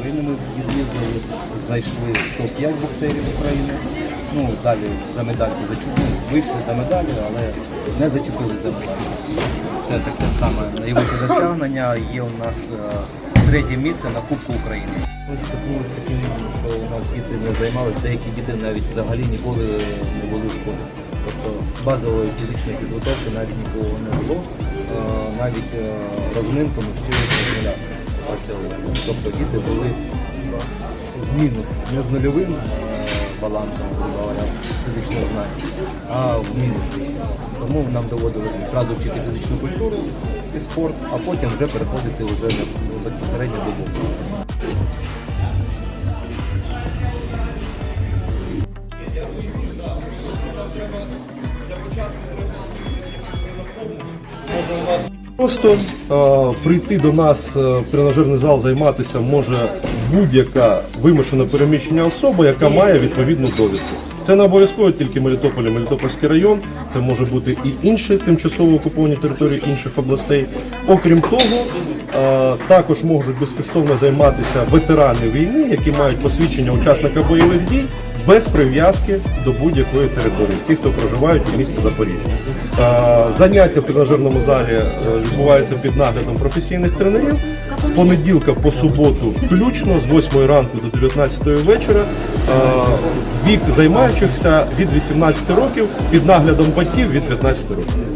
України ми від'їздили, зайшли в топ-5 боксерів України. Ну, далі за медальки зачепили, вийшли до медалі, але не зачепили за медалі. Це таке саме найвище досягнення. Є у нас е, третє місце на Кубку України. Ми стикнулися таким, що у нас діти не займалися, деякі діти навіть взагалі ніколи не були в школі. Тобто базової фізичної підготовки навіть нікого не було. Е, Навіть е, розминку ми вчилися з працювали. Тобто діти були з мінус, не з нульовим балансом, говоря, фізичного знання, а в мінусі. Тому нам доводилося одразу вчити фізичну культуру і спорт, а потім вже переходити вже безпосередньо до боксу. Просто е, прийти до нас е, в тренажерний зал займатися може будь-яка вимушена переміщення особа, яка має відповідну довідку. Це не обов'язково тільки Мелітополь, і Мелітопольський район. Це може бути і інші тимчасово окуповані території інших областей. Окрім того, е, також можуть безкоштовно займатися ветерани війни, які мають посвідчення учасника бойових дій без прив'язки до будь-якої території, ті, хто проживають у місті Запоріжжя. Е, Заняття в тренажерному залі е, відбуваються під наглядом професійних тренерів з понеділка по суботу, включно з 8 ранку до 19 вечора. Е, Вік займаючихся від 18 років під наглядом батьків від 15 років.